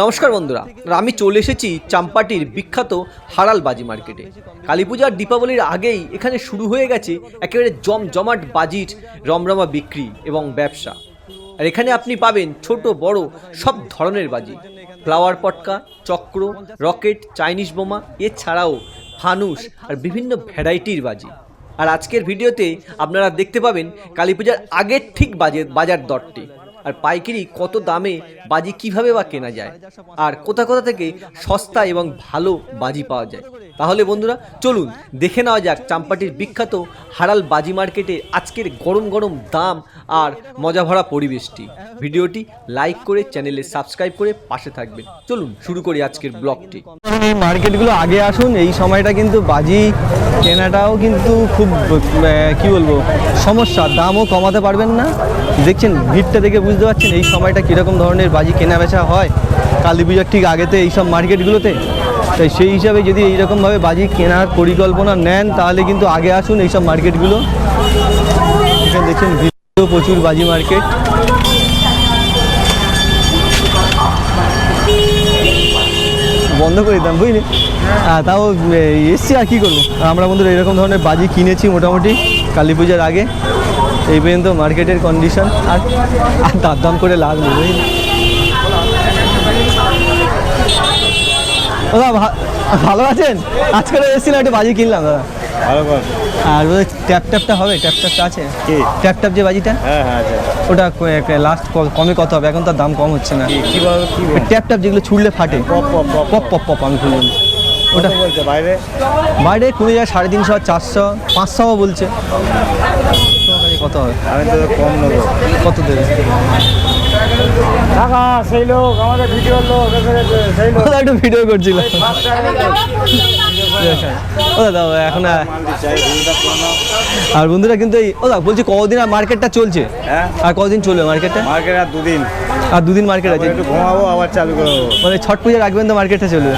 নমস্কার বন্ধুরা, আমি চলে এসেছি চাম্পাটির বিখ্যাত হারাল বাজি মার্কেটে। কালী পূজার দীপাবলির আগেই এখানে শুরু হয়ে গেছে একেবারে জমজমাট বাজির রমরমা বিক্রি এবং ব্যবসা। আর এখানে আপনি পাবেন ছোট, বড় সব ধরনের বাজি। ফ্লাওয়ার পটকা, চক্র, রকেট, চাইনিজ বোমা, এছাড়াও ফানুস আর বিভিন্ন ভ্যারাইটির বাজি। আর আজকের ভিডিওতে আপনারা দেখতে পাবেন কালী পূজার আগের ঠিক বাজে বাজার দরটি। আর পাইকারি কত দামে বাজি কীভাবে বা কেনা যায়? আর কোথা কোথা থেকে সস্তা এবং ভালো বাজি পাওয়া যায়? তাহলে বন্ধুরা, চলুন দেখে নেওয়া যাক চাম্পাটির বিখ্যাত হারাল বাজি মার্কেটে আজকের গরম গরম দাম আর মজা ভরা পরিবেশটি। ভিডিওটি লাইক করে চ্যানেলে সাবস্ক্রাইব করে পাশে থাকবেন। চলুন শুরু করি আজকের ব্লগটি। এই মার্কেটগুলো আগে আসুন, এই সময়টা কিন্তু বাজি কেনাটাও কিন্তু খুব কি বলব, সমস্যা, দামও কমাতে পারবেন না। দেখছেন, ভিড়টা দেখে বুঝতে পারছেন এই সময়টা কীরকম ধরনের বাজি কেনা বেচা হয়। কালী পূজার ঠিক আগেতে এইসব মার্কেটগুলোতে। তাই সেই হিসাবে যদি এইরকমভাবে বাজি কেনার পরিকল্পনা নেন, তাহলে কিন্তু আগে আসুন এইসব মার্কেটগুলো। দেখছেন ভিড়ও প্রচুর বাজি মার্কেট। বন্ধ করে দিতাম, বুঝলি? তাও এসছি আর কী করব? আমরা বন্ধুরা এরকম ধরনের বাজি কিনেছি মোটামুটি কালী পূজার আগে। এই পর্যন্ত মার্কেটের কন্ডিশন আর আর দাম দাম করে লাগবে বুঝলি? দাদা ভালো আছেন? আজকে এসেছিলাম, একটু বাজি কিনলাম, দাদা। আর ওই ট্যাপ ট্যাপটা হবে? ট্যাপ ট্যাপটা আছে? কি? ট্যাপ ট্যাপ যে বাজিটা? হ্যাঁ হ্যাঁ ওটা লাস্ট কমে কত হবে? এখন তার দাম কম হচ্ছে না। কি কীভাবে ট্যাপ ট্যাপ যেগুলো ছুড়লে ফাটে। Pop pop pop pop pop আমি খুললাম ওটা বলছে? বাইরে? বাইরে কুড়ি হাজার সাড়ে তিনশো চারশো পাঁচশো বলছে। কত হবে? আমি তো কম নেব। কত দেবে? সেই লোক আমাদের ভিডিও লোক সেই লোক। একটু ভিডিও করছিল। ও দাদা এখন আর- বন্ধুরা কিন্তু এই ও দাদা বলছি কদিন আর মার্কেটটা চলছে? হ্যাঁ। আর কদিন চলবে মার্কেটটা? মার্কেট আর দুদিন। আর দুদিন মার্কেট আছে? একটু ঘুমাবো আবার চালু করব। মানে ছট পুজোর রাখবেন তো মার্কেটটা চলবে।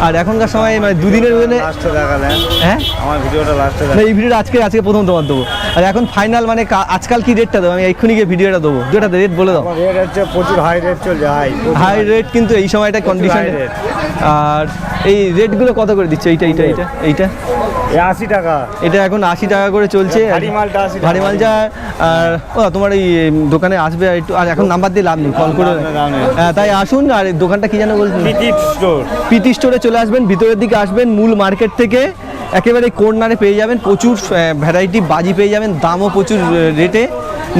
আর এখনকার সময় মানে দুদিনের মধ্যে লাস্টে দেখালেন হ্যাঁ? আমার ভিডিওটা লাস্টে না এই ভিডিওটা আজকে আজকে প্রথম তোমার দেবো। আর এখন ফাইনাল মানে আজকাল কি রেটটা দেবো? আমি এক্ষুনি গিয়ে ভিডিওটা দেবো। যেটা রেট বলে দাও। রেট হচ্ছে প্রচুর হাই রেট চলছে হাই হাই রেট কিন্তু এই সময়টা কন্ডিশন আর এই রেটগুলো কত করে দিচ্ছে? এইটা এইটা। এইটা এইটা। আশি টাকা। এটা এখন আশি টাকা করে চলছে। ভারী মালটা 80 টাকা। ভারী মালটা আর ও তোমার এই দোকানে আসবে আর একটু আর এখন নাম্বার দিয়ে লাভ নেই কল করে। হ্যাঁ, তাই আসুন আর দোকানটা কি জানো বলছি টিকিট স্টোর পিটি স্টোরে চলে আসবেন ভিতরের দিকে আসবেন মূল মার্কেট থেকে। একেবারে কর্নারে পেয়ে যাবেন প্রচুর ভ্যারাইটি বাজি পেয়ে যাবেন দামও প্রচুর রেটে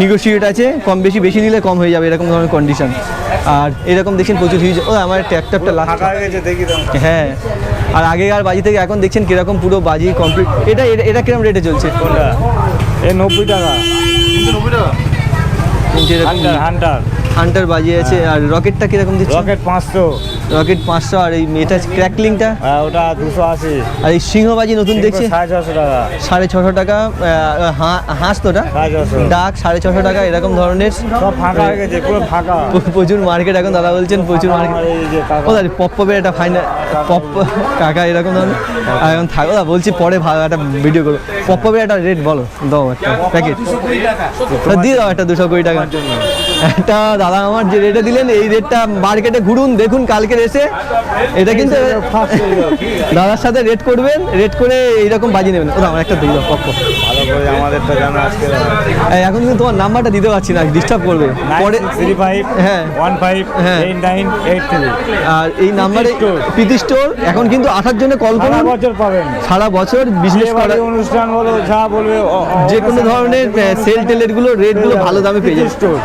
নিগোসিয়েট আছে কম বেশি বেশি নিলে কম হয়ে যাবে এরকম ধরনের কন্ডিশন আর এরকম দেখছেন প্রচুর হিউজ ও আমার ট্যাপ ট্যাপটা লাস্ট গেছে দেখি তো। হ্যাঁ। আর আগেকার বাজি থেকে এখন দেখছেন কীরকম পুরো বাজি কমপ্লিট এটা এটা- কীরকম রেটে চলছে? কোনটা? এ নব্বই টাকা। হান্টার হান্টার হান্টার বাজি আছে আর রকেটটা কীরকম দিচ্ছে? রকেট পাঁচশো। রকেট পাঁচশো আর এই এটা ক্র্যাকলিংটা হ্যাঁ ওটা দুশো আশি। আর এই সিংহবাজি নতুন দেখছি? সাড়ে ছশো টাকা। সাড়ে ছশো টাকা হাঁস তোটা ডাক সাড়ে ছশো টাকা এরকম ধরনের। সব ফাঁকা হয়ে গেছে পুরো ফাঁকা। প্রচুর মার্কেট এখন দাদা বলছেন প্রচুর মার্কেট আমার এই যে কাকা। ও দাদা পপ পপের একটা ফাইনাল পপ কাকা এরকম ধরনের। আর এখন থাকো দা বলছি পরে ভালো একটা ভিডিও করব। পপ পপের একটা রেট বলো দাও একটা প্যাকেট দিয়ে দাও একটা দুশো কুড়ি টাকা। একটা দাদা আমার যে রেটে দিলেন এই রেটটা মার্কেটে ঘুরুন দেখুন কালকের এসে এটা কিন্তু দাদার সাথে রেট করবেন রেট করে এইরকম বাজি নেবেন ও আমার একটা দিয়ে দাও এখন কিন্তু তোমার নাম্বারটা দিতে পারছি না ডিস্টার্ব করবে পরে থ্রি ফাইভ হ্যাঁ। ওয়ান ফাইভ হ্যাঁ। নাইন এইট থ্রি আর এই নাম্বারে। প্রীতি স্টোর এখন কিন্তু আসার জন্য কল সারা বছর পাবেন সারা বছর বিজনেস বিয়ে করা বাড়ি, অনুষ্ঠান বলো যা বলবে যে কোনো ধরনের সেল টেলেরগুলো রেটগুলো ভালো দামে পেয়ে যাবে Store।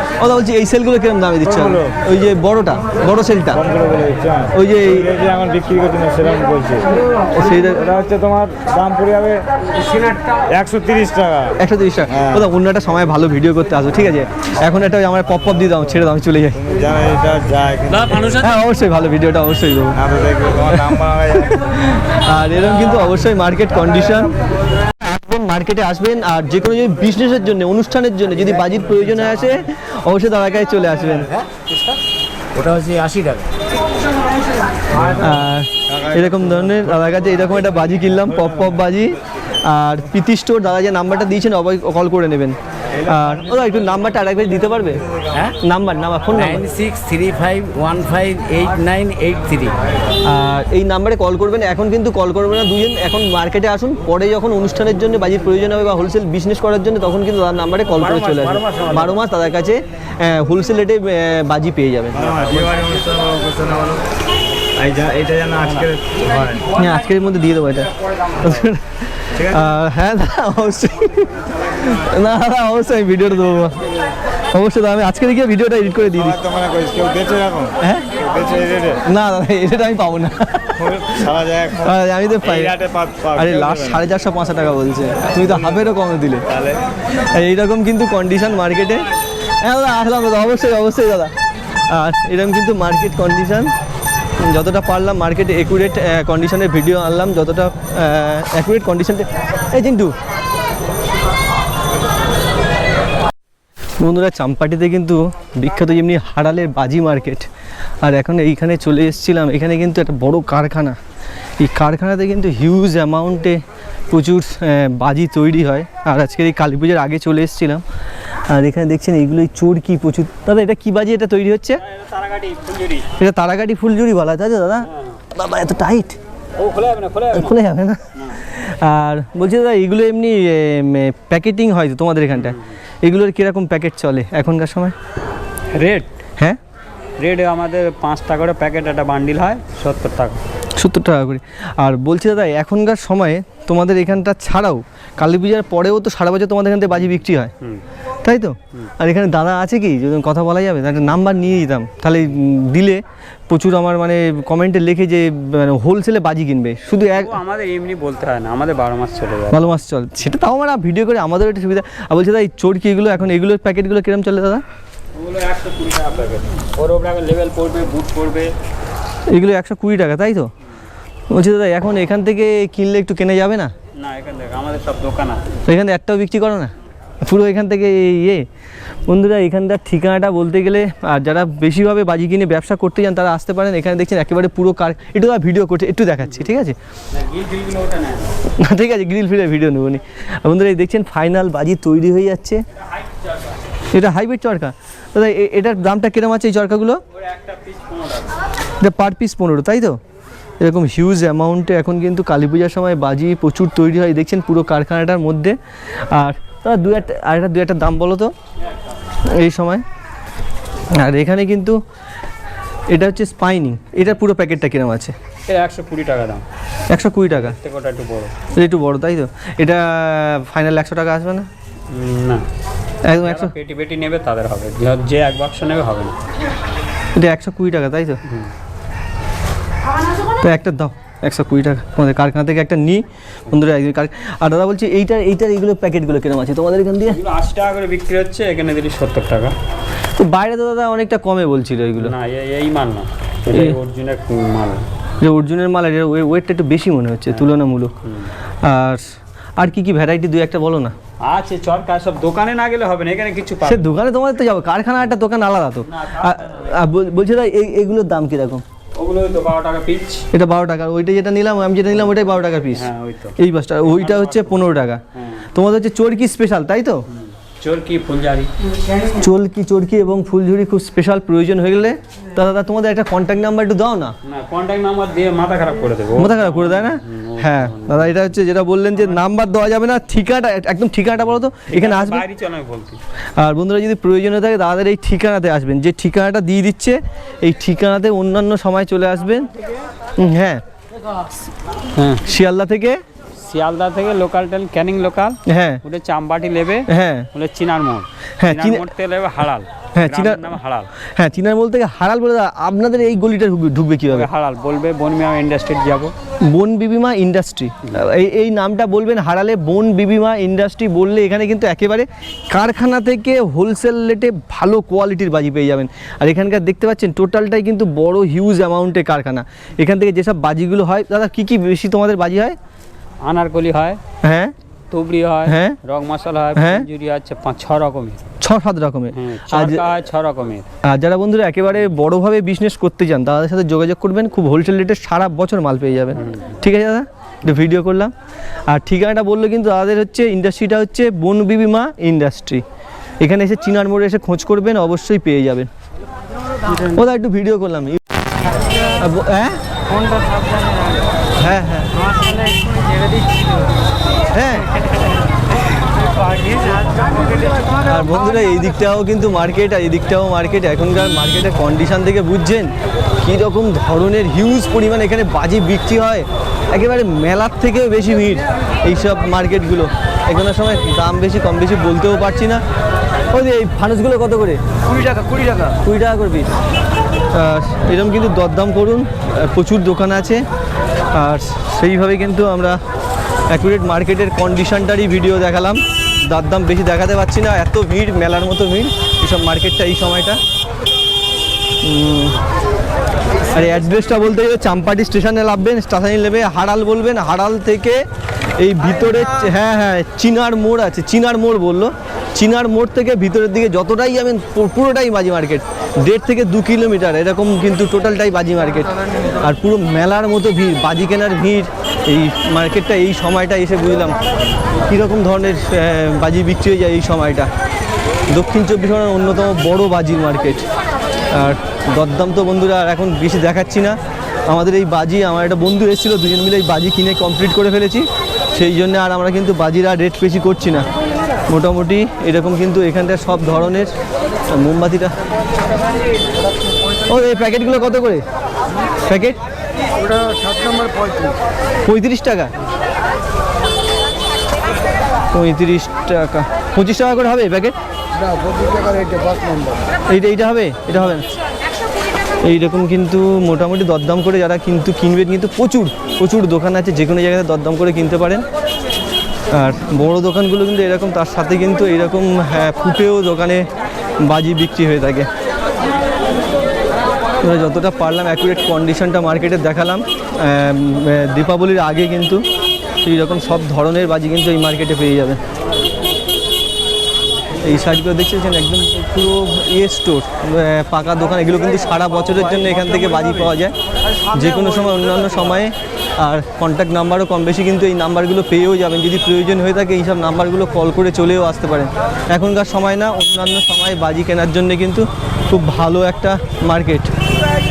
বলছি এই সেলগুলো কীরকম দামে দিচ্ছে? কোনগুলো? ওই যে বড়টা বড় সেলটা। হ্যাঁ। ওই যে এই যে এখন বিক্রি করছে না সেরকম বলছে। সেইটা এটা হচ্ছে তোমার দাম পড়ে যাবে একশো তিরিশ টাকা। একশো তিরিশ টাকা। হ্যাঁ। ওটা অন্য একটা সময় ভালো ভিডিও করতে আসো ঠিক আছে? এখন একটা ওই আমার পপ পপ দিয়ে দাও ছেড়ে দাও আমি চলে যাই। এটা হ্যাঁ অবশ্যই ভালো ভিডিওটা অবশ্যই দেবো। যায় আর এরকম কিন্তু অবশ্যই মার্কেট কন্ডিশন মার্কেটে আসবেন আর যে কোনো যদি বিজনেসের জন্য অনুষ্ঠানের জন্য যদি বাজির প্রয়োজন আসে অবশ্যই দাদার কাছে চলে আসবেন। ওটা হচ্ছে আশি টাকা। আর এরকম ধরনের দাদার কাছে এরকম একটা বাজি কিনলাম পপ পপ বাজি। আর প্রীতি স্টোর দাদা যে নাম্বারটা দিয়েছেন অবশ্যই কল করে নেবেন। আর ওরা একটু নাম্বারটা আরেকবার দিতে পারবে? হ্যাঁ? Number number phone nine six three five one five eight nine eight three. আর এই নাম্বারে কল করবেন এখন কিন্তু কল করবেন না দুজন এখন মার্কেটে আসুন পরে যখন অনুষ্ঠানের জন্য বাজির প্রয়োজন হবে বা হোলসেল বিজনেস করার জন্য তখন কিন্তু তার নাম্বারে কল করে চলে আসবে বারো মাস তাদের কাছে হোলসেল রেটে বাজি পেয়ে যাবেন। এটা যেন আজকে হ্যাঁ। আজকের মধ্যে দিয়ে দেবো এটা। আর হ্যাঁ দাদা অবশ্যই। না দাদা অবশ্যই আমি ভিডিওটা দেবো। অবশ্যই দাদা আমি আজকে ভিডিওটা এডিট করে দিয়ে দিই হ্যাঁ? না দাদা এটা আমি পাবো না। আমি তো পাই। আরে লাস্ট সাড়ে চারশো পাঁচশো টাকা বলছে। তুমি তো হাফেরও কমে দিলে। এইরকম কিন্তু কন্ডিশন মার্কেটে হ্যাঁ দাদা আসলাম দাদা অবশ্যই অবশ্যই দাদা। আর এরকম কিন্তু মার্কেট কন্ডিশন যতটা পারলাম মার্কেটে একুরেট কন্ডিশনের ভিডিও আনলাম, যতটা অ্যাকুরেট কন্ডিশনটা এই চিন্টু বন্ধুরা, চাম্পাটিতে কিন্তু বিখ্যাত যেমনি হাড়ালের বাজি মার্কেট আর এখন এইখানে চলে এসেছিলাম। এখানে কিন্তু একটা বড় কারখানা। এই কারখানাতে কিন্তু হিউজ অ্যামাউন্টে প্রচুর বাজি তৈরি হয়। আর আজকের এই কালী পুজোর আগে চলে এসেছিলাম। আর এখানে দেখছেন এইগুলোই চোরকি প্রচুর। দাদা এটা কী বাজি এটা তৈরি হচ্ছে? এটা তারাকাটি ফুলঝুরি। বলা তো দাদা? বাবা এত টাইট খুলে যাবে না আর বলছি দাদা এগুলো এমনি প্যাকেটিং হয় তো তোমাদের এখানটায়? এগুলোর কীরকম প্যাকেট চলে এখনকার সময়? রেট হ্যাঁ? রেট আমাদের পাঁচ টাকা করে প্যাকেট একটা বান্ডিল হয় সত্তর টাকা। সত্তর টাকা করে। আর বলছি দাদা এখনকার সময়ে তোমাদের এখানটা ছাড়াও কালী পূজার পরেও তো সারা বছর তোমাদের এখান থেকে বাজি বিক্রি হয়। তাই তো? আর এখানে দাদা আছে কি? যদি কথা বলা যাবে একটা নাম্বার নিয়ে দিতাম। তাহলে দিলে প্রচুর আমার মানে কমেন্টে লিখে যে মানে হোলসেলে বাজি কিনবে। শুধু এক আমাদের এমনি বলতে হয় না আমাদের বারো মাস চলে ভালো মাস চল। সেটা তাও আমরা ভিডিও করে আমাদের একটা সুবিধা আর বলছি দাদা এই চোরকি এগুলো এখন এগুলোর প্যাকেটগুলো কিরম চলে দাদা? ওগুলো একশো কুড়ি টাকা প্যাকেট। ওর ওপরে লেভেল পড়বে বুট পড়বে। এগুলো একশো কুড়ি টাকা তাই তো? বলছি দাদা এখন এখান থেকে কিনলে একটু কেনা যাবে না? না এখান থেকে আমাদের সব দোকান আছে। তো এখানে একটাও বিক্রি করো না? পুরো এখান থেকে ইয়ে। বন্ধুরা এখানকার ঠিকানাটা বলতে গেলে আর যারা বেশিভাবে বাজি কিনে ব্যবসা করতে যান তারা আসতে পারেন। এখানে দেখছেন একেবারে পুরো কার একটু ভিডিও করছে একটু দেখাচ্ছি ঠিক আছে? না ঠিক আছে গ্রিল ফিলের ভিডিও নেব নি। বন্ধুরা এই দেখছেন ফাইনাল বাজি তৈরি হয়ে যাচ্ছে। এটা হাইব্রিড চরকা। দাদা এটার দামটা কিরম আছে এই চরকাগুলো? এটা পার পিস পনেরো তাই তো? এরকম হিউজ অ্যামাউন্টে এখন কিন্তু কালী পূজার সময় বাজি প্রচুর তৈরি হয়। দেখছেন পুরো কারখানাটার মধ্যে। আর দাদা দু একটা আর একটা দু একটা দাম বলো তো? এই সময়। আর এখানে কিন্তু এটা হচ্ছে স্পাইনিং এটা পুরো প্যাকেটটা কিরম আছে? এটা একশো কুড়ি টাকা দাম। একশো কুড়ি টাকা? একটু বড়। এটা একটু বড় তাই তো? এটা ফাইনাল একশো টাকা আসবে না? না। একদম একশো পেটি পেটি নেবে তাদের হবে। যে- যে এক বাক্স নেবে হবে না। এটা একশো কুড়ি টাকা তাই তো? তো একটা দাও একশো কুড়ি টাকা। তোমাদের কারখানা থেকে একটা নিই বন্ধুরা একদিন আর দাদা বলছি এইটার এইটার এইগুলো প্যাকেটগুলো কিরম আছে? তোমাদের এখান দিয়ে? আশি টাকা করে বিক্রি হচ্ছে এখানে দিলি সত্তর টাকা। তো বাইরে তো দাদা অনেকটা কমে বলছিল এইগুলো না এই মাল না। এটা অরিজিনাল মাল। যে অর্জুনের মাল এর ওয়েটটা একটু বেশি মনে হচ্ছে তুলনামূলক। আর আর কি কি ভ্যারাইটি দুই একটা বলো না। আছে চরকা সব দোকানে না গেলে হবে না এখানে কিছু সে দোকানে তোমাদের তো যাব কারখানা একটা দোকান আলাদা তো। বলছি দাদা এই এগুলোর দাম কীরকম? ওগুলো তো টাকা এটা ওইটা যেটা নিলাম আমি যেটা নিলাম ওইটাই বারো টাকা পিস হ্যাঁ ওই তো। এই বাসটা ওইটা হচ্ছে পনেরো টাকা। হ্যাঁ। তোমাদের হচ্ছে চরকি স্পেশাল তাই তো? চরকি ফুলজারি চলকি চরকি এবং ফুলঝুরি খুব স্পেশাল প্রয়োজন হয়ে গেলে? তা দাদা তোমাদের একটা কন্ট্যাক্ট নাম্বার একটু দাও না? না কন্ট্যাক্ট নাম্বার দিয়ে মাথা খারাপ করে দেবো। মাথা খারাপ করে দেয় না? হ্যাঁ দাদা এটা হচ্ছে যেটা বললেন যে নাম্বার দেওয়া যাবে না ঠিকানাটা একদম ঠিকানাটা বলো তো এখানে আসবে। আর বন্ধুরা যদি প্রয়োজন হয়ে থাকে দাদাদের এই ঠিকানাতে আসবেন। যে ঠিকানাটা দিয়ে দিচ্ছে এই ঠিকানাতে অন্যান্য সময় চলে আসবেন। হ্যাঁ। হ্যাঁ। শিয়ালদা থেকে শিয়ালদা থেকে লোকাল ট্রেন ক্যানিং লোকাল হ্যাঁ। ওটা চাম্পাটি নেবে হ্যাঁ। বলে চিনার মোড়। হ্যাঁ, চিনার মোড় থেকে নেবে হাড়াল। হ্যাঁ, চিনার নাম হাড়াল। হ্যাঁ চিনারমল থেকে হারাল বলে আপনাদের এই গলিটা ঢুকবে কীভাবে? হাড়াল বলবে বনমিয়া ইন্ডাস্ট্রি যাব। বন বিবিমা ইন্ডাস্ট্রি এই এই নামটা বলবেন হারালে বন বিবিমা ইন্ডাস্ট্রি বললে এখানে কিন্তু একেবারে কারখানা থেকে হোলসেল রেটে ভালো কোয়ালিটির বাজি পেয়ে যাবেন। আর এখানকার দেখতে পাচ্ছেন টোটালটাই কিন্তু বড় হিউজ অ্যামাউন্টে কারখানা। এখান থেকে যেসব বাজিগুলো হয় দাদা কী কী বেশি তোমাদের বাজি হয়? আনারকলি হয় হ্যাঁ। তুবড়ি হয় হ্যাঁ। রং মশলা হয় হ্যাঁ। জুড়ি আছে পাঁচ ছ রকমের। ছ সাত রকমের। হ্যাঁ আর ছ রকমের। আর যারা বন্ধুরা একেবারে বড়োভাবে বিজনেস করতে চান তাদের সাথে যোগাযোগ করবেন খুব হোলসেল রেটে সারা বছর মাল পেয়ে যাবেন। ঠিক আছে দাদা? একটু ভিডিও করলাম। আর ঠিকানাটা বলল কিন্তু তাদের হচ্ছে ইন্ডাস্ট্রিটা হচ্ছে বন বিবিমা ইন্ডাস্ট্রি এখানে এসে চিনার মোড়ে এসে খোঁজ করবেন অবশ্যই পেয়ে যাবেন। ওটা একটু ভিডিও করলাম। হ্যাঁ? হ্যাঁ হ্যাঁ। হ্যাঁ। আর বন্ধুরা এই দিকটাও কিন্তু মার্কেট আর এই দিকটাও মার্কেট এখনকার মার্কেটের কন্ডিশন থেকে বুঝছেন? কী রকম ধরনের হিউজ পরিমাণ এখানে বাজি বিক্রি হয়। একেবারে মেলার থেকেও বেশি ভিড় এইসব মার্কেটগুলো এখনের সময় দাম বেশি কম বেশি বলতেও পারছি না। ওই যে এই ফানুসগুলো কত করে? কুড়ি টাকা কুড়ি টাকা। কুড়ি টাকা করে পিস এরকম কিন্তু দরদাম করুন। প্রচুর দোকান আছে। আর সেইভাবে কিন্তু আমরা অ্যাকুরেট মার্কেটের কন্ডিশনটারই ভিডিও দেখালাম। দাম বেশি দেখাতে পারছি না এত ভিড় মেলার মতো ভিড় এইসব মার্কেটটা এই সময়টা। আর অ্যাড্রেসটা বলতে গেলে চাম্পাটি স্টেশনে নামবেন স্টেশনে নেবে হাড়াল বলবেন হাড়াল থেকে এই ভিতরে হ্যাঁ হ্যাঁ চিনার মোড় আছে চিনার মোড় বলল। চিনার মোড় থেকে ভিতরের দিকে যতটাই যাবেন পুরোটাই মাঝি মার্কেট দেড় থেকে দু কিলোমিটার, এরকম কিন্তু টোটালটাই বাজি মার্কেট। আর পুরো মেলার মতো ভিড়, বাজি কেনার ভিড়, এই মার্কেটটা এই সময়টা এসে বুঝলাম কীরকম ধরনের বাজি বিক্রি হয়ে যায় এই সময়টা। দক্ষিণ চব্বিশ পরগনার অন্যতম বড় বাজির মার্কেট। আর দরদাম তো বন্ধুরা আর এখন বেশি দেখাচ্ছি না। আমাদের এই বাজি, আমার একটা বন্ধু এসেছিল, দুজন মিলে এই বাজি কিনে কমপ্লিট করে ফেলেছি। সেই জন্য আর আমরা কিন্তু বাজির আর রেট বেশি করছি না। মোটামুটি এরকম কিন্তু এখানটায় সব ধরনের মোমবাতিটা। ও এই প্যাকেটগুলো কত করে? প্যাকেট? ওটা সাত নম্বর পঁয়ত্রিশ। পঁয়ত্রিশ টাকা। পঁয়ত্রিশ টাকা। পঁচিশ টাকা করে হবে প্যাকেট? এইটা এইটা হবে? এটা হবে না? এইরকম কিন্তু মোটামুটি দরদাম করে যারা কিন্তু কিনবেন কিন্তু প্রচুর প্রচুর দোকান আছে যে কোনো জায়গাতে দরদাম করে কিনতে পারেন। আর বড় দোকানগুলো কিন্তু এরকম, তার সাথে কিন্তু এরকম হ্যাঁ ফুটেও দোকানে বাজি বিক্রি হয়ে থাকে। যতটা পারলাম অ্যাকুরেট কন্ডিশনটা মার্কেটে দেখালাম দীপাবলির আগে কিন্তু সেই রকম সব ধরনের বাজি কিন্তু এই মার্কেটে পেয়ে যাবে। এই সাইডগুলো দেখছেন একদম পুরো ইয়ে স্টোর পাকা দোকান, এগুলো কিন্তু সারা বছরের জন্য এখান থেকে বাজি পাওয়া যায়। যে কোনো সময় অন্যান্য সময়ে আর কন্ট্যাক্ট নাম্বারও কম বেশি কিন্তু এই নাম্বারগুলো পেয়েও যাবেন। যদি প্রয়োজন হয়ে থাকে এইসব নাম্বারগুলো কল করে চলেও আসতে পারেন। এখনকার সময় না অন্যান্য সময় বাজি কেনার জন্য কিন্তু খুব ভালো একটা মার্কেট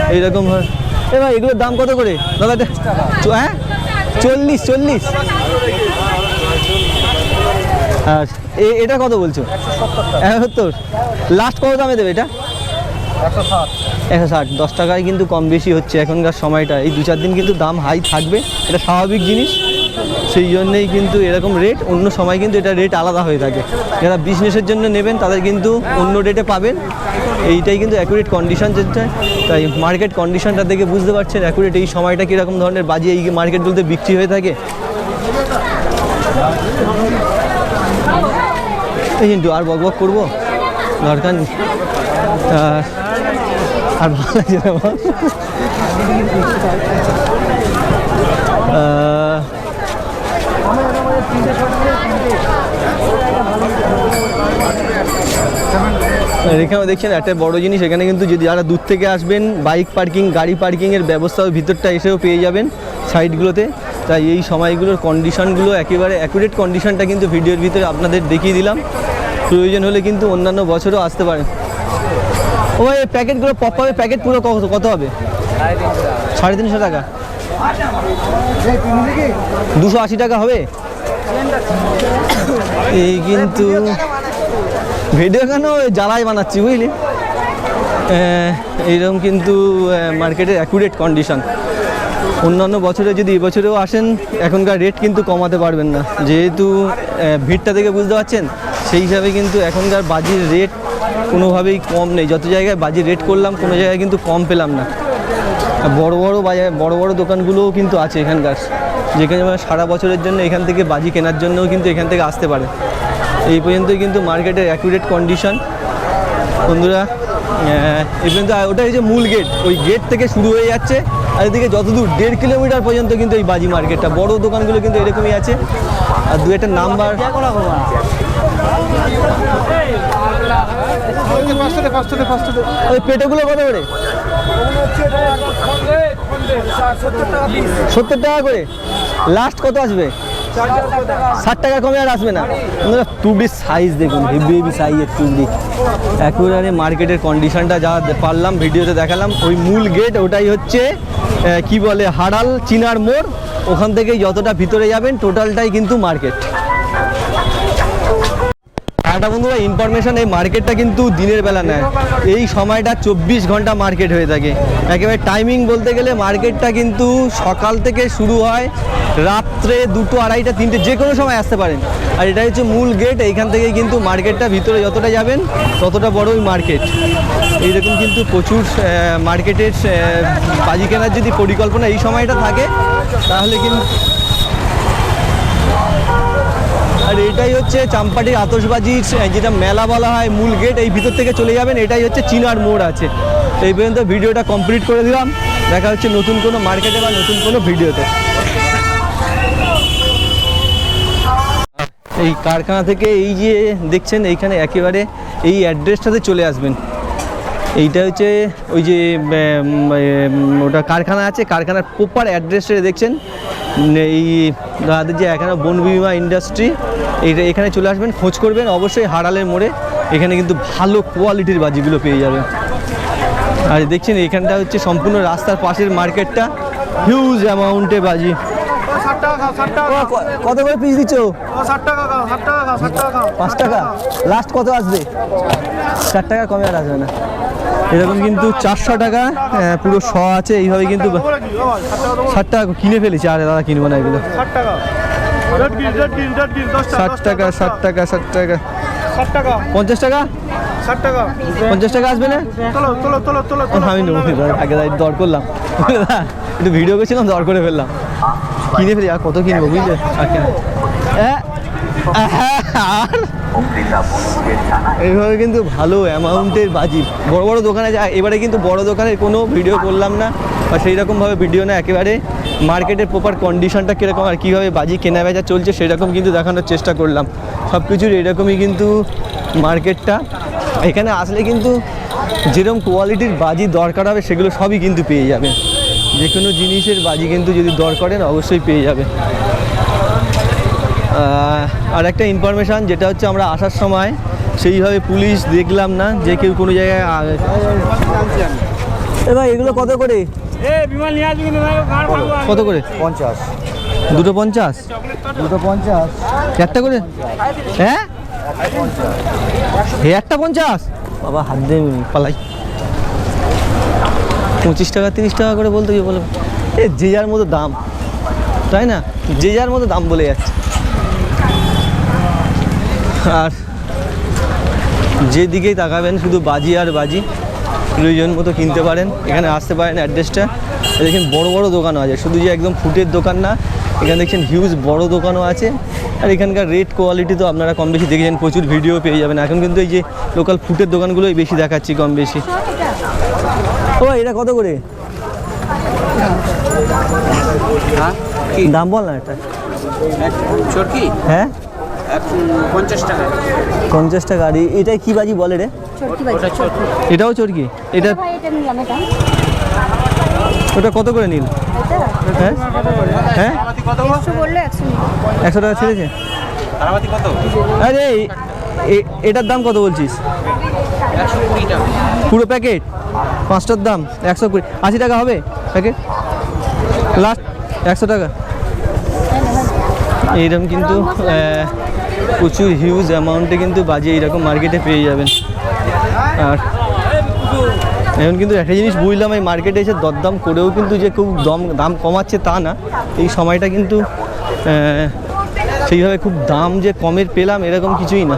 এইরকম হয়। এবার এগুলোর দাম কত করে? দাদা হ্যাঁ? চল্লিশ চল্লিশ। আর এ- এটা কত বলছো? একাত্তর। লাস্ট কত দামে দেবে এটা? একশো ষাট। দশ টাকায় কিন্তু কম বেশি হচ্ছে এখনকার সময়টা। এই দু চার দিন কিন্তু দাম হাই থাকবে, এটা স্বাভাবিক জিনিস। সেই জন্যেই কিন্তু এরকম রেট অন্য সময় কিন্তু এটা রেট আলাদা হয়ে থাকে। যারা বিজনেসের জন্য নেবেন, তাদের কিন্তু অন্য রেটে পাবেন। এইটাই কিন্তু অ্যাকুরেট কন্ডিশন যেটা তাই মার্কেট কন্ডিশনটা দেখে বুঝতে পারছেন অ্যাকুরেট এই সময়টা কীরকম ধরনের বাজি এই মার্কেটগুলোতে বিক্রি হয়ে থাকে। এই কিন্তু আর বক বক করব। দরকার আর ভালো লাগছে। এখানে দেখছেন একটা বড় জিনিস, এখানে কিন্তু যদি যারা দূর থেকে আসবেন, বাইক পার্কিং, গাড়ি পার্কিংয়ের ব্যবস্থাও ভিতরটা এসেও পেয়ে যাবেন সাইডগুলোতে তাই এই সময়গুলোর কন্ডিশনগুলো একেবারে অ্যাকুরেট কন্ডিশনটা কিন্তু ভিডিওর ভিতরে আপনাদের দেখিয়ে দিলাম। প্রয়োজন হলে কিন্তু অন্যান্য বছরও আসতে পারেন ও এই প্যাকেটগুলো পপ হবে প্যাকেট পুরো কত কত হবে? সাড়ে তিনশো টাকা। দুশো আশি টাকা হবে? এই কিন্তু ভিডিও কেন ওই জ্বালাই বানাচ্ছি বুঝলি? এইরকম কিন্তু মার্কেটের অ্যাকুরেট কন্ডিশন অন্যান্য বছরে যদি এবছরেও আসেন, এখনকার রেট কিন্তু কমাতে পারবেন না। যেহেতু ভিড়টা থেকে বুঝতে পারছেন, সেই হিসাবে কিন্তু এখনকার বাজির রেট কোনোভাবেই কম নেই। যত জায়গায় বাজির রেট করলাম, কোনো জায়গায় কিন্তু কম পেলাম না। বড় বড় বাজার, বড় বড় দোকানগুলোও কিন্তু আছে এখানকার। যেখানে মানে সারা বছরের জন্য এখান থেকে বাজি কেনার জন্যও কিন্তু এখান থেকে আসতে পারে। এই পর্যন্তই কিন্তু মার্কেটের অ্যাকুরেট কন্ডিশন বন্ধুরা এই পর্যন্ত ওটা হচ্ছে মূল গেট ওই গেট থেকে শুরু হয়ে যাচ্ছে। আর এদিকে যতদূর, দেড় কিলোমিটার পর্যন্ত কিন্তু এই বাজি মার্কেটটা। বড় দোকানগুলো কিন্তু এরকমই আছে। আর দু একটা নাম্বার ওই পেটেগুলো কত করে? সত্তর টাকা করে। লাস্ট কত আসবে? ষাট টাকা কমে আর আসবে না। বন্ধুরা টুবড়ির সাইজ দেখুন হেভি হেভি সাইজের টুবড়ি একেবারে মার্কেটের কন্ডিশনটা যা পারলাম, ভিডিওতে দেখালাম, ওই মূল গেট ওটাই হচ্ছে কি বলে, হাড়াল, চিনার মোড়। ওখান থেকে যতটা ভিতরে যাবেন টোটালটাই কিন্তু মার্কেট একটা বন্ধুরা ইনফরমেশন এই মার্কেটটা কিন্তু দিনের বেলা নেয়। এই সময়টা চব্বিশ ঘণ্টা মার্কেট হয়ে থাকে। একেবারে টাইমিং বলতে গেলে মার্কেটটা কিন্তু সকাল থেকে শুরু হয় রাত্রে দুটো আড়াইটা, তিনটে, যে কোনো সময় আসতে পারেন। আর এটা হচ্ছে মূল গেট এইখান থেকেই কিন্তু মার্কেটটা ভিতরে যতটা যাবেন, ততটা বড়ই মার্কেট এইরকম কিন্তু প্রচুর মার্কেটের বাজি কেনার যদি পরিকল্পনা এই সময়টা থাকে, তাহলে কিন্তু আর এটাই হচ্ছে চাম্পাটির আতশবাজির আহ, যেটা মেলা বলা হয় মূল গেট এই ভিতর থেকে চলে যাবেন এটাই হচ্ছে চিনার মোড় আছে। এই পর্যন্ত ভিডিওটা কমপ্লিট করে দিলাম। দেখা হচ্ছে নতুন কোনো মার্কেটে বা নতুন কোনো ভিডিওতে এই কারখানা থেকে এই যে দেখছেন এইখানে একেবারে এই অ্যাড্রেসটাতে চলে আসবেন। এইটা হচ্ছে ওই যে ওটা কারখানা আছে কারখানার প্রপার অ্যাড্রেসটা দেখছেন। এই আমাদের যে এখানে বন বিমা ইন্ডাস্ট্রি এইটা এখানে চলে আসবেন খোঁজ করবেন অবশ্যই হাড়ালের মোড়ে। এখানে কিন্তু ভালো কোয়ালিটির বাজিগুলো পেয়ে যাবেন। আর দেখছেন এখানটা হচ্ছে সম্পূর্ণ রাস্তার পাশের মার্কেটটা। হিউজ অ্যামাউন্টে বাজি। কত করে পিস দিচ্ছ? পাঁচ টাকা। লাস্ট কত আসবে? চার টাকা কমে আর আসবে না। এরকম কিন্তু চারশো টাকা পুরো শ আছে। এইভাবে কিন্তু ষাট টাকা কিনে ফেলেছি। আরে দাদা কিনবো না এগুলো। ষাট টাকা। ষাট টাকা ষাট টাকা ষাট টাকা। ষাট টাকা। পঞ্চাশ টাকা? ষাট টাকা। পঞ্চাশ টাকা আসবে না? তোলো তোলো তোলো তোলো আমি নেব আগে দর করলাম। একটু ভিডিও করছিলাম দর করে ফেললাম। কিনে ফেলি আর কত কিনবো বুঝলে? আর কেন হ্যাঁ হ্যাঁ, আর এইভাবে কিন্তু ভালো অ্যামাউন্টের বাজি। বড় বড় দোকানে যা এবারে কিন্তু বড় দোকানের কোনো ভিডিও করলাম না, বা সেই রকমভাবে ভিডিও না, একেবারে মার্কেটের প্রপার কন্ডিশনটা কীরকম আর কীভাবে বাজি কেনা বেচা চলছে সেরকম কিন্তু দেখানোর চেষ্টা করলাম। সব কিছুর এরকমই কিন্তু মার্কেটটা। এখানে আসলে কিন্তু যেরকম কোয়ালিটির বাজি দরকার হবে, সেগুলো সবই কিন্তু পেয়ে যাবে। যে কোনো জিনিসের বাজি কিন্তু যদি দর করেন, অবশ্যই পেয়ে যাবে। আর একটা ইনফরমেশান যেটা হচ্ছে আমরা আসার সময় সেইভাবে পুলিশ দেখলাম না যে কেউ কোনো জায়গায় আ- এ ভাই এগুলো কত করে? এ বিমান নিয়ে আসবি কিন্তু গাড় ভাঙবো আমি। কত করে? পঞ্চাশ। দুটো পঞ্চাশ? দুটো পঞ্চাশ। একটা করে? হ্যাঁ? হে একটা পঞ্চাশ? বাবা হাত দিয়ে পালাই। পঁচিশ টাকা তিরিশ টাকা করে বলতে কি বলে এ যে যার মতো দাম। তাই না? যে যার মতো দাম বলে যাচ্ছে। আর যেদিকেই তাকাবেন শুধু বাজি আর বাজি প্রয়োজন মতো কিনতে পারেন। এখানে আসতে পারেন অ্যাড্রেসটা। দেখেন বড় বড় দোকানও আছে। শুধু যে একদম ফুটের দোকান না এখানে দেখছেন হিউজ বড় দোকানও আছে। আর এখানকার রেট কোয়ালিটি তো আপনারা কম বেশি দেখেছেন প্রচুর ভিডিও পেয়ে যাবেন। এখন কিন্তু এই যে লোকাল ফুটের দোকানগুলোই বেশি দেখাচ্ছি কম বেশি। ও এটা কত করে? দাম বল না এটা। হ্যাঁ? পঞ্চাশ টাকা। পঞ্চাশ টাকা আর এটা কি বাজি বলে রে? এটাও চরকি? এটা ভাই এটা নিলাম এটা। ওটা কত করে নিল? এটা? হ্যাঁ? হ্যাঁ? একশো টাকা ছেড়েছে? আরে এটার দাম কত বলছিস? পুরো প্যাকেট? পাঁচটার দাম একশো কুড়ি। আশি টাকা হবে প্যাকেট? লাস্ট একশো টাকা। এইরকম কিন্তু আহ, প্রচুর হিউজ অ্যামাউন্টে কিন্তু বাজে এইরকম মার্কেটে পেয়ে যাবেন। আর এখন কিন্তু একটা জিনিস বুঝলাম এই মার্কেটে এসে দরদাম করেও কিন্তু যে খুব দম দাম কমাচ্ছে তা না। এই সময়টা কিন্তু সেইভাবে খুব দাম যে কমের পেলাম এরকম কিছুই না।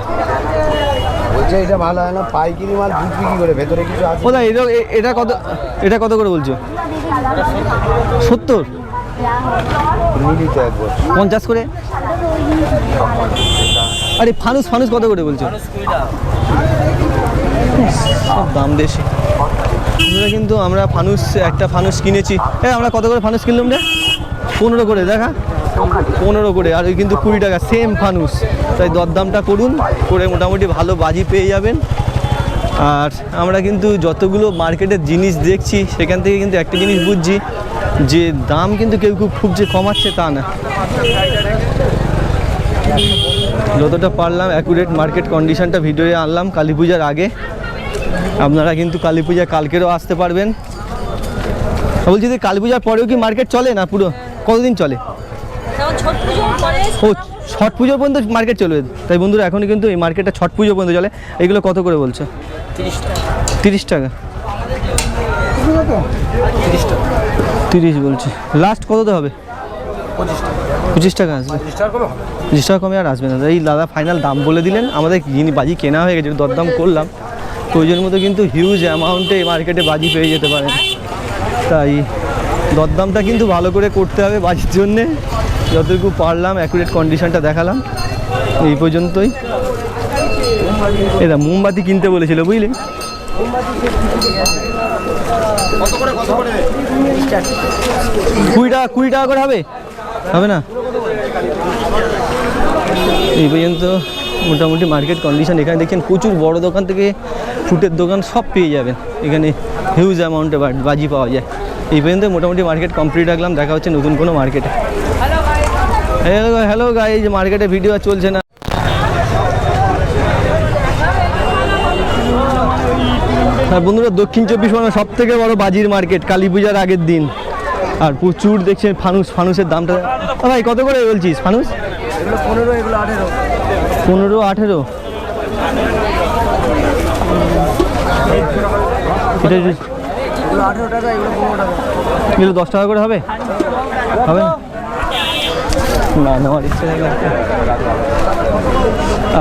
বলছে এটা ভালো হয় না পাইকারি মাল বুঝবি কি করে ভেতরে কিছু আছে? ওদা এটা এটা কত এটা কত করে বলছো? সত্তর? পঞ্চাশ করে? আরে ফানুস ফানুস কত করে বলছো? সব দাম বেশি। আমরা কিন্তু আমরা ফানুস একটা ফানুস কিনেছি। এ আমরা কত করে ফানুস কিনলাম রে? পনেরো করে দেখা? পনেরো করে আর ওই কিন্তু কুড়ি টাকা সেম ফানুস। তাই দরদামটা করুন করে মোটামুটি ভালো বাজি পেয়ে যাবেন। আর আমরা কিন্তু যতগুলো মার্কেটের জিনিস দেখছি সেখান থেকে কিন্তু একটা জিনিস বুঝছি যে দাম কিন্তু কেউ খুব খুব যে কমাচ্ছে তা না। যতটা পারলাম অ্যাকুরেট মার্কেট কন্ডিশনটা ভিডিওয়ে আনলাম কালী পূজার আগে। আপনারা কিন্তু কালী পূজা কালকেরও আসতে পারবেন। বলছি যে কালী পূজার পরেও কি মার্কেট চলে না পুরো? কতদিন চলে? ও ছট পুজো পর্যন্ত মার্কেট চলবে। তাই বন্ধুরা এখনই কিন্তু এই মার্কেটটা ছট পুজো পর্যন্ত চলে। এগুলো কত করে বলছো? তিরিশ টাকা। তিরিশ বলছে। লাস্ট কততে হবে? পঁচিশ টাকা আসবে পঁচিশ টাকা কমে আর আসবে না। এই দাদা ফাইনাল দাম বলে দিলেন। আমাদের যিনি বাজি কেনা হয়ে গেছে দরদাম করলাম। প্রয়োজন মতো কিন্তু হিউজ অ্যামাউন্টে মার্কেটে বাজি পেয়ে যেতে পারেন তাই দরদামটা কিন্তু ভালো করে করতে হবে বাজির জন্যে। যতটুকু পারলাম অ্যাকুরেট কন্ডিশনটা দেখালাম। এই পর্যন্তই। এটা মোমবাতি কিনতে বলেছিল বুঝলি? কুড়ি টাকা কুড়ি টাকা করে হবে? হবে না? এই পর্যন্ত মোটামুটি মার্কেট কন্ডিশন এখানে দেখছেন প্রচুর বড় দোকান থেকে ফুটের দোকান সব পেয়ে যাবেন। এখানে হিউজ অ্যামাউন্টে বাজি পাওয়া যায়। এই পর্যন্ত মোটামুটি মার্কেট কমপ্লিট রাখলাম, দেখা হচ্ছে নতুন কোনো মার্কেটে হ্যালো হ্যালো যে মার্কেটে ভিডিও চলছে না। আর বন্ধুরা দক্ষিণ চব্বিশ পরগনা সব থেকে বড় বাজির মার্কেট কালী পূজার আগের দিন। আর প্রচুর দেখছেন ফানুস, ফানুসের দামটা। ভাই, কত করে বলছিস, ফানুস? পনেরো এগুলো আঠেরো। পনেরো আঠেরো এটা এগুলো দশ টাকা করে হবে? হবে? না? নেওয়ার ইচ্ছে।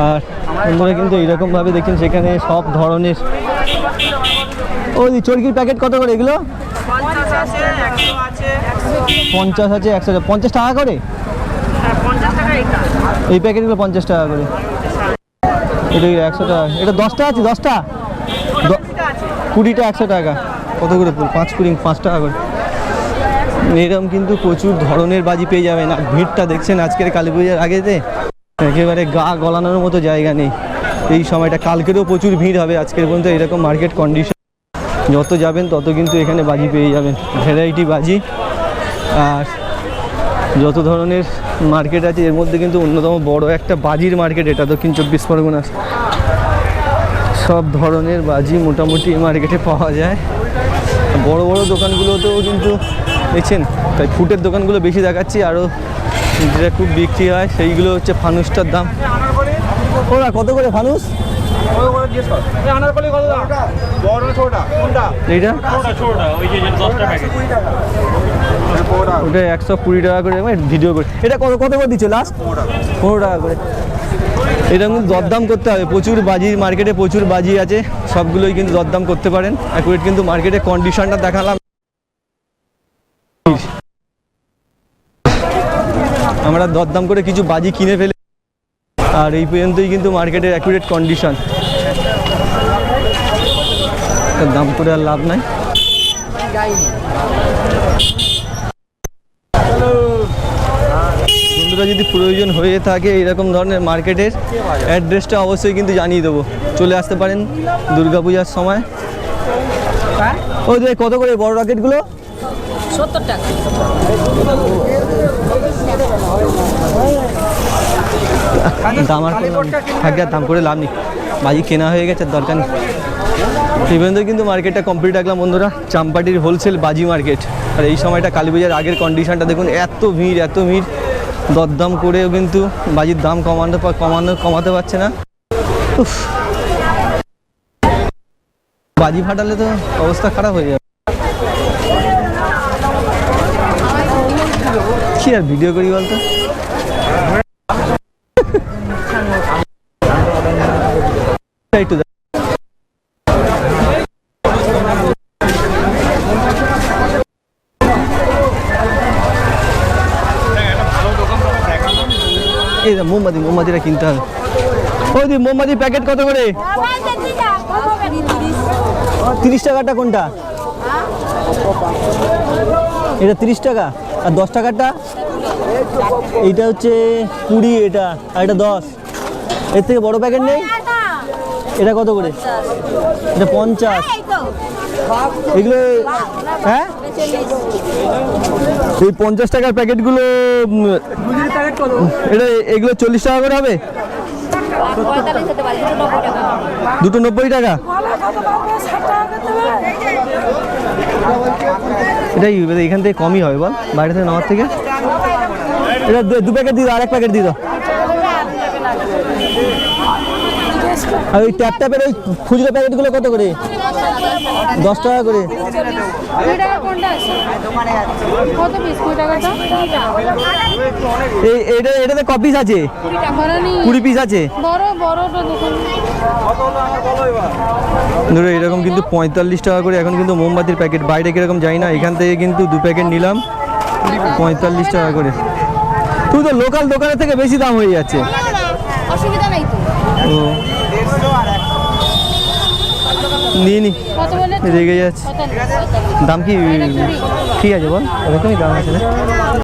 আর বন্ধুরা কিন্তু এইরকমভাবে দেখছেন সেখানে সব ধরনের ওই চর্কির প্যাকেট কত করে এগুলো? পঞ্চাশ আছে একশো পঞ্চাশ টাকা করে? এই প্যাকেটগুলো পঞ্চাশ টাকা করে। এটা একশো টাকা? এটা দশটা আছে দশটা? কুড়িটা একশো টাকা। কত করে পড়বে? পাঁচ কুড়ি পাঁচ টাকা করে। এরকম কিন্তু প্রচুর ধরনের বাজি পেয়ে যাবেন আর ভিড়টা দেখছেন আজকের কালী পূজার আগেতে? একেবারে গা গলানোর মতো জায়গা নেই। এই সময়টা কালকেরও প্রচুর ভিড় হবে আজকের পর্যন্ত। এরকম মার্কেট কন্ডিশন যত যাবেন, তত কিন্তু এখানে বাজি পেয়ে যাবেন। ভ্যারাইটি বাজি। আর যত ধরনের মার্কেট আছে, এর মধ্যে কিন্তু অন্যতম বড় একটা বাজির মার্কেট এটা দক্ষিণ চব্বিশ পরগনা। সব ধরনের বাজি মোটামুটি মার্কেটে পাওয়া যায়। বড় বড় দোকানগুলোতেও কিন্তু দেখছেন, তাই ফুটের দোকানগুলো বেশি দেখাচ্ছি, আরও যেটা খুব বিক্রি হয়, সেইগুলো হচ্ছে ফানুসটার দাম। ওরা কত করে ফানুস? ওটা একশো কুড়ি টাকা করে ভিডিও করে। এটা কত কত করে দিচ্ছ লাস্ট পনেরো টাকা। করে। এটা কিন্তু দরদাম করতে হবে। প্রচুর বাজি মার্কেটে প্রচুর বাজি আছে। সবগুলোই কিন্তু দরদাম করতে পারেন। অ্যাকুরেট কিন্তু মার্কেটে কন্ডিশনটা দেখালাম। আমরা দরদাম করে কিছু বাজি কিনে ফেলে আর এই পর্যন্তই কিন্তু মার্কেটের অ্যাকুরেট কন্ডিশন দাম করে আর লাভ নাই। বন্ধুরা যদি প্রয়োজন হয়ে থাকে এরকম ধরনের মার্কেটের অ্যাড্রেসটা অবশ্যই কিন্তু জানিয়ে দেবো। চলে আসতে পারেন দুর্গাপূজার সময়। ওই যে কত করে বড় রকেটগুলো সত্তর টাকা। দাম আর দাম করে লাভ নেই। বাজি কেনা হয়ে গেছে দরকার নেই। পর্যন্ত কিন্তু মার্কেটটা কমপ্লিট রাখলাম বন্ধুরা। চাম্পাটির হোলসেল বাজি মার্কেট আর এই সময়টা কালী পূজার আগের কন্ডিশনটা দেখুন, এত ভিড় এত ভিড়। দরদাম করেও কিন্তু বাজির দাম কমানো কমানো, কমাতে পারছে না। উফ। বাজি ফাটালে তো অবস্থা খারাপ হয়ে যাবে। কি আর ভিডিও করি বলতো? এই মোমবাতি, মোমবাতিটা কিনতে হবে। ওই দি মোমবাতি প্যাকেট কত করে? তিরিশ টাকাটা কোনটা? এটা তিরিশ টাকা। আর দশ টাকারটা এইটা হচ্ছে কুড়ি, এটা। আর এটা দশ। এর থেকে বড় প্যাকেট নেই? এটা কত করে? এটা পঞ্চাশ। এগুলো হ্যাঁ? এই পঞ্চাশ টাকার প্যাকেটগুলো এটা এগুলো চল্লিশ টাকা করে হবে? দুটো নব্বই টাকা। এটাই এখান থেকে কমই হবে বল, বাইরে থেকে নেওয়ার থেকে? এটা দু প্যাকেট দিয়ে দাও, আর এক প্যাকেট দিয়ে দাও। আর ওই ট্যাপ ট্যাপের ওই খুচরো প্যাকেটগুলো কত করে? দশ টাকা করে। এই এটা এটাতে ক পিস আছে? কুড়ি পিস আছে? ধরো এরকম কিন্তু পঁয়তাল্লিশ টাকা করে এখন কিন্তু মোমবাতির প্যাকেট বাইরে কীরকম যাই না এখান থেকে কিন্তু দু প্যাকেট নিলাম। পঁয়তাল্লিশ টাকা করে। তুই তো লোকাল দোকানের থেকে বেশি দাম হয়ে যাচ্ছে। অসুবিধা নাই তো? ও। নিয়ে নি। রেগে যাচ্ছে। দাম কি? ঠিক আছে বল এরকমই দাম আছে না?